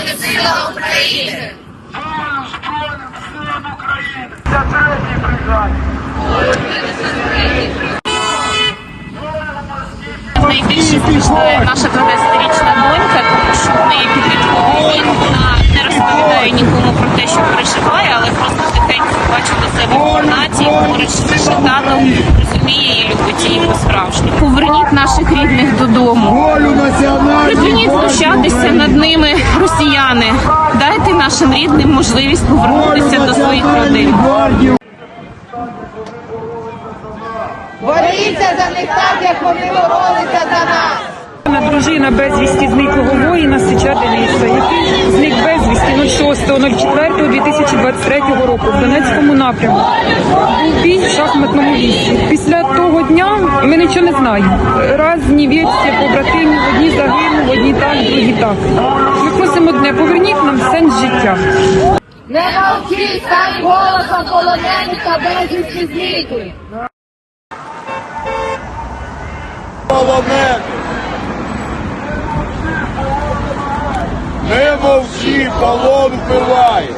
України! Збройним силам України! Для третій бригаді! Найбільше страждає наша 12-річна донька, тому що в неї підлітковий вік. Вона не розповідає нікому про те, що переживає, але просто тихенько бачу до себе в кімнаті, говорить, що тато розуміє і любить її по-справжньому. Поверніть наших рідних додому. Припиніть знущатися нашим рідним можливість повернутися до своїх родин. Боріться за них так, як вони боролися за нас. Моя Дружина безвісті зниклого воїна Сича Дениса, який зник безвісті 06.04.2023 року в Донецькому напрямку. Був бій в шахматному лісі. Після того дня ми нічого не знаємо. Разні вірсі побратимів, одні загинув, одні так, другі так. Ми одне, поверніть нам сенс життя. Не мовчіть, стань голосом полонених та безвісті зниклих. Не мовчи, полон вбиває!